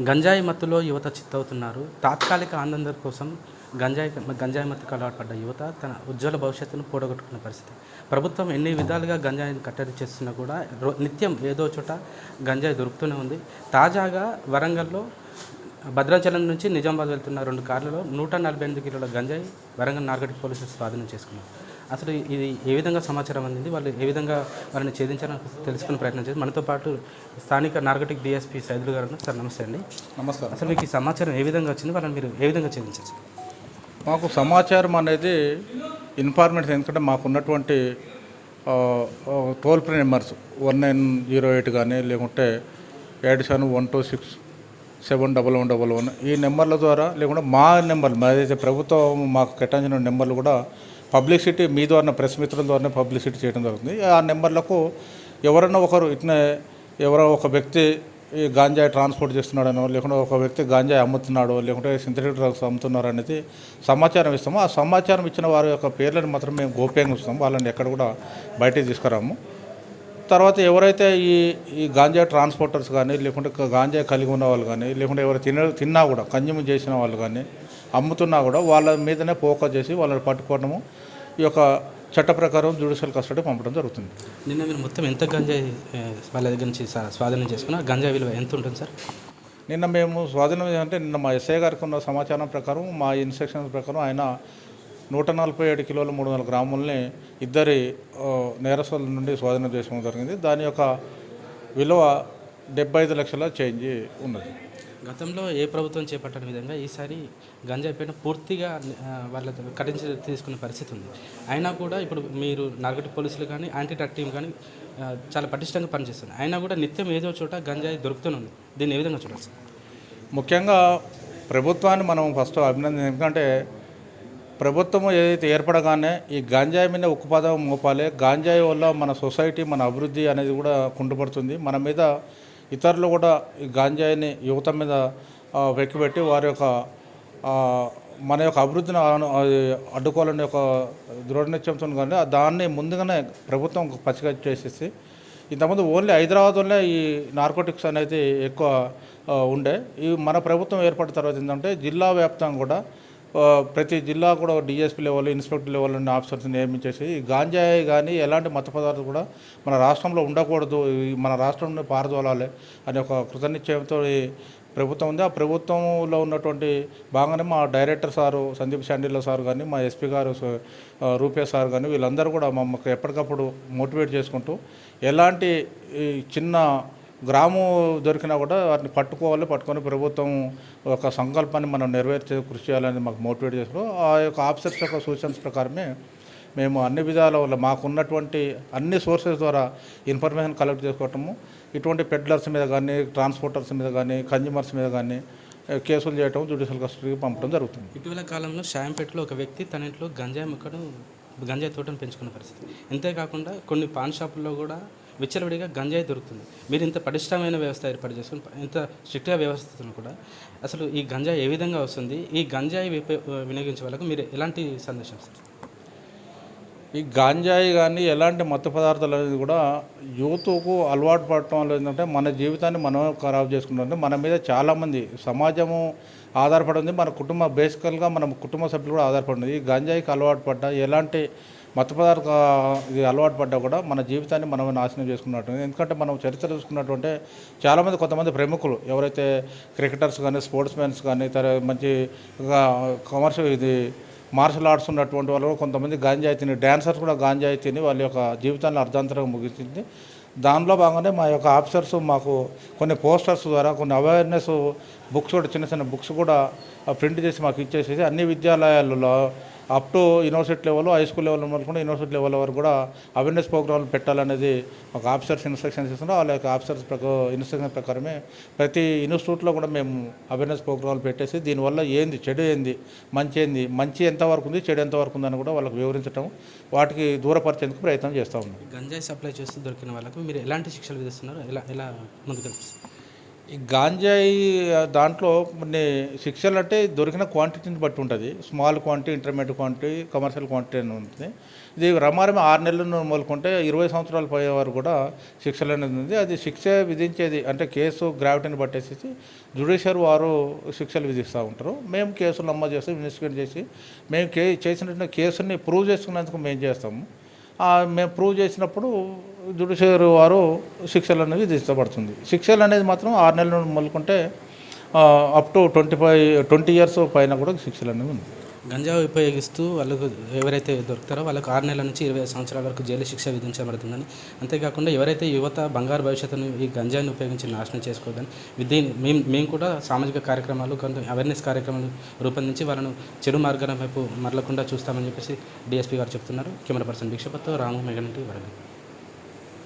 గంజాయి మత్తులో యువత చిత్తవుతున్నారు. తాత్కాలిక ఆనందం కోసం గంజాయి గంజాయి మత్తుకు అలవాటు యువత తన ఉజ్వల భవిష్యత్తును పూడగొట్టుకున్న పరిస్థితి. ప్రభుత్వం ఎన్ని విధాలుగా గంజాయిని కట్టడి చేస్తున్నా కూడా నిత్యం ఏదో చోట గంజాయి దొరుకుతూనే ఉంది. తాజాగా వరంగల్లో భద్రాచలం నుంచి నిజామాబాద్ వెళ్తున్న రెండు కార్లలో నూట నలభై ఎనిమిది కిలోల గంజాయి వరంగల్ నార్కటిక్ పోలీసులు స్వాధీనం చేసుకున్నారు. అసలు ఇది ఏ విధంగా సమాచారం అందింది? వాళ్ళు ఏ విధంగా వారిని ఛేదించాలని తెలుసుకునే ప్రయత్నం చేసి మనతో పాటు స్థానిక నార్కటిక్ డిఎస్పీ సైదులు గారు. సార్ నమస్తే అండి. నమస్కారం. అసలు మీకు ఈ సమాచారం ఏ విధంగా వచ్చింది? వాళ్ళని మీరు ఏ విధంగా ఛేదించారు? మాకు సమాచారం అనేది ఇన్ఫర్మేషన్ ఎందుకంటే మాకు ఉన్నటువంటి toll free numbers one nine zero eight కానీ లేకుంటే eight seven one two six seven double one double one ఈ నెంబర్ల ద్వారా లేకుంటే మా నెంబర్ ఏదైతే ప్రభుత్వం మాకు కేటాయించిన నెంబర్లు కూడా పబ్లిసిటీ మీ ద్వారా ప్రెస్ మిత్రుల ద్వారానే పబ్లిసిటీ చేయడం జరుగుతుంది. ఆ నెంబర్లకు ఎవరన్నా ఒకరు ఇట్నే ఎవరో ఒక వ్యక్తి ఈ గాంజాయి ట్రాన్స్పోర్ట్ చేస్తున్నాడనో లేకుంటే ఒక వ్యక్తి గాంజాయి అమ్ముతున్నాడో లేకుంటే సింథటిక్ డ్రగ్స్ అమ్ముతున్నారు అనేది సమాచారం ఇస్తాము. ఆ సమాచారం ఇచ్చిన వారి యొక్క పేర్లను మాత్రం మేము గోప్యంగా ఇస్తాము వాళ్ళని ఎక్కడ కూడా బయటికి తీసుకురాము. తర్వాత ఎవరైతే ఈ ఈ గాంజా ట్రాన్స్పోర్టర్స్ కానీ లేకుంటే క- గాంజా కలిగి ఉన్న వాళ్ళు కానీ లేకుంటే ఎవరు తిన తిన్నా కూడా కన్జ్యూమ్ చేసిన వాళ్ళు కానీ అమ్ముతున్నా కూడా వాళ్ళ మీదనే ఫోకస్ చేసి వాళ్ళని పట్టుకోవడము ఈ యొక్క చట్ట ప్రకారం జ్యుడిషియల్ కస్టడీ పంపడం జరుగుతుంది. నిన్న మీరు మొత్తం ఎంత గంజాయి వాళ్ళ దగ్గర నుంచి స్వాధీనం చేసుకున్నా గంజాయి విలువ ఎంత ఉంటుంది సార్? నిన్న మేము స్వాధీనం అంటే నిన్న మా ఎస్ఐ గారికి ఉన్న సమాచారం ప్రకారం మా ఇన్స్ట్రక్షన్స్ ప్రకారం ఆయన నూట నలభై ఏడు కిలోల మూడు వందల గ్రాములని ఇద్దరి నేరస్తుల నుండి స్వాధీనం చేసుకోవడం జరిగింది. దాని యొక్క విలువ డెబ్బై ఐదు లక్షల చేంజ్ ఉన్నది. గతంలో ఏ ప్రభుత్వం చేపట్టని విధంగా ఈసారి గంజాయి పైన పూర్తిగా వాళ్ళ కఠించి తీసుకున్న పరిస్థితి ఉంది. అయినా కూడా ఇప్పుడు మీరు నార్కటిక్ పోలీసులు కానీ యాంటీ డ్రగ్ టీం కానీ చాలా పటిష్టంగా పనిచేస్తుంది అయినా కూడా నిత్యం ఏదో చోట గంజాయి దొరుకుతూనే ఉంది. దీన్ని ఏ విధంగా చూడాలి ముఖ్యంగా ప్రభుత్వాన్ని మనం ఫస్ట్ అభినందన ఎందుకంటే ప్రభుత్వం ఏదైతే ఏర్పడగానే ఈ గాంజాయి మీద ఉక్కుపాదం మోపాలి గాంజాయి వల్ల మన సొసైటీ మన అభివృద్ధి అనేది కూడా కుంటుపడుతుంది. మన మీద ఇతరులు కూడా ఈ గాంజాయిని యువత మీద వెక్కిపెట్టి వారి యొక్క మన యొక్క అభివృద్ధిని అడ్డుకోవాలనే ఒక దృఢ నిశ్చయంతో కానీ దాన్ని ముందుగానే ప్రభుత్వం పచ్చిగా చేసేసి ఇంతకుముందు ఓన్లీ హైదరాబాద్లోనే ఈ నార్కోటిక్స్ అనేది ఎక్కువ ఉండే. ఈ మన ప్రభుత్వం ఏర్పడిన తర్వాత ఏంటంటే జిల్లా వ్యాప్తంగా కూడా ప్రతి జిల్లా కూడా డిఎస్పీ లెవెల్ ఇన్స్పెక్టర్ లెవెల్ నుండి ఆఫీసర్స్ నియమించేసి ఈ గాంజాయి కానీ ఎలాంటి మత పదార్థాలు కూడా మన రాష్ట్రంలో ఉండకూడదు. మన రాష్ట్రంలో పారదోలాలి అనే ఒక కృతనిశ్చయంతో ప్రభుత్వం ఉంది. ఆ ప్రభుత్వంలో ఉన్నటువంటి బాగానే మా director sir Sandeep Shandilya sir కానీ మా ఎస్పీ గారు రూపే సార్ కానీ వీళ్ళందరూ కూడా మమ్మల్ని ఎప్పటికప్పుడు మోటివేట్ చేసుకుంటూ ఎలాంటి ఈ చిన్న గ్రామం దొరికినా కూడా వాటిని పట్టుకోవాలి పట్టుకొని ప్రభుత్వం ఒక సంకల్పాన్ని మనం నెరవేర్చే కృషి చేయాలని మాకు మోటివేట్ చేస్తారు ఆ యొక్క ఆఫీసర్స్ యొక్క సూచనస్ ప్రకారమే మేము అన్ని విధాల వల్ల మాకున్నటువంటి అన్ని సోర్సెస్ ద్వారా ఇన్ఫర్మేషన్ కలెక్ట్ చేసుకోవటము ఇటువంటి పెడ్లర్స్ మీద కానీ ట్రాన్స్పోర్టర్స్ మీద కానీ కన్జ్యూమర్స్ మీద కానీ కేసులు చేయటం జ్యుడిషియల్ కస్టడీకి పంపడం జరుగుతుంది. ఇటీవల కాలంలో షాంపేటలో ఒక వ్యక్తి తన ఇంట్లో గంజాయి మొక్కను గంజాయి తోటను పెంచుకున్న పరిస్థితి. అంతేకాకుండా కొన్ని పాన్ షాపుల్లో కూడా విచ్చలవిడిగా గంజాయి దొరుకుతుంది. మీరు ఇంత పటిష్టమైన వ్యవస్థ ఏర్పాటు చేసుకుని ఇంత స్ట్రిక్ట్గా వ్యవస్థను కూడా అసలు ఈ గంజాయి ఏ విధంగా వస్తుంది? ఈ గంజాయి విప- వినియోగించే వాళ్ళకు మీరు ఎలాంటి సందేశం సార్ ఈ గాంజాయి కానీ ఎలాంటి మత్తు పదార్థాలు అనేది కూడా యూత్కు అలవాటు పడటం వల్ల ఏంటంటే మన జీవితాన్ని మనం ఖరాబ్ చేసుకుంటుంటే మన మీద చాలామంది సమాజము ఆధారపడి ఉంది. మన కుటుంబ బేసికల్గా మన కుటుంబ సభ్యులు కూడా ఆధారపడి ఉంది ఈ గాంజాయికి అలవాటు పడ్డ ఎలాంటి మత్తు పదార్థ ఇది అలవాటు పడ్డా కూడా మన జీవితాన్ని మనం నాశనం చేసుకున్నట్టు. ఎందుకంటే మనం చరిత్ర చూసుకున్నటువంటి చాలామంది కొంతమంది ప్రముఖులు ఎవరైతే క్రికెటర్స్ కానీ స్పోర్ట్స్ మెన్స్ కానీ తర్వాత మంచి కమర్షియల్ ఇది మార్షల్ ఆర్ట్స్ ఉన్నటువంటి వాళ్ళు కొంతమంది గాంజాయి తిని డ్యాన్సర్స్ కూడా గాంజాయి తిని వాళ్ళ యొక్క జీవితాన్ని అర్ధాంతరంగా ముగించింది దానిలో భాగంగానే మా యొక్క ఆఫీసర్స్ మాకు కొన్ని పోస్టర్స్ ద్వారా కొన్ని అవేర్నెస్ బుక్స్ కూడా చిన్న చిన్న బుక్స్ కూడా ప్రింట్ చేసి మాకు ఇచ్చేసేసి అన్ని విద్యాలయాలలో up to university level high school level వరకు కూడా యూనివర్సిటీ లెవెల్ వరకు కూడా అవేర్నెస్ ప్రోగ్రాంలు పెట్టాలనేది ఒక ఆఫీసర్స్ ఇన్స్ట్రక్షన్స్ ఇస్తున్నారు వాళ్ళ యొక్క ఆఫీసర్స్ ఇన్స్ట్రక్షన్ ప్రకారమే ప్రతి ఇన్స్టిట్యూట్లో కూడా మేము అవేర్నెస్ ప్రోగ్రాంలు పెట్టేసి దీనివల్ల ఏంది చెడు ఏంది మంచి ఏంది మంచి ఎంతవరకు ఉంది చెడు ఎంతవరకు ఉందని కూడా వాళ్ళకి వివరించడం వాటికి దూరపరిచేందుకు ప్రయత్నం చేస్తూ ఉన్నాం. గంజాయి సప్లై చేస్తూ దొరికిన వాళ్ళకు మీరు ఎలాంటి శిక్షలు విధిస్తున్నారు ఎలా ఎలా ముందుకు ఈ గాంజాయి దాంట్లో కొన్ని శిక్షలు అంటే దొరికిన క్వాంటిటీని బట్టి ఉంటుంది. Small quantity intermediate quantity commercial quantity అని ఉంటుంది. ఇది రమారమి ఆరు నెలలు మొదలుకుంటే ఇరవై సంవత్సరాలు పోయే వారు కూడా శిక్షలు అనేది ఉంది. అది శిక్ష విధించేది అంటే కేసు గ్రావిటీని బట్టేసి జుడిషియర్ వారు శిక్షలు విధిస్తూ ఉంటారు. మేము కేసులు నమోదు చేస్తాం ఇన్వెస్టిగేట్ చేసి మేము కే చేసినటువంటి కేసుని ప్రూవ్ చేసుకున్నందుకు మేము చేస్తాము? మేము ప్రూవ్ చేసినప్పుడు జుడిషియర్ వారు శిక్షలు అనేవి విధించబడుతుంది. శిక్షలు అనేది మాత్రం ఆరు నెలల నుండి మొదలుకుంటే up to twenty five twenty years పైన కూడా శిక్షలు అనేవి ఉంది గంజా ఉపయోగిస్తూ వాళ్ళకు ఎవరైతే దొరుకుతారో వాళ్ళకు ఆరు నెలల నుంచి ఇరవై సంవత్సరాల వరకు జైలు శిక్ష విధించబడుతుందని. అంతేకాకుండా ఎవరైతే యువత బంగారు భవిష్యత్తును ఈ గంజాన్ని ఉపయోగించి నాశనం చేసుకోవద్దని విద్య మేము మేము కూడా సామాజిక కార్యక్రమాలు కొంత అవేర్నెస్ కార్యక్రమాలు రూపొందించి వాళ్ళను చెడు మార్గాల వైపు మరలకుండా చూస్తామని చెప్పేసి డిఎస్పీ గారు చెప్తున్నారు. కెమెరా పర్సన్ భిక్షపత్తో రాము మెగనంటి వరంగల్.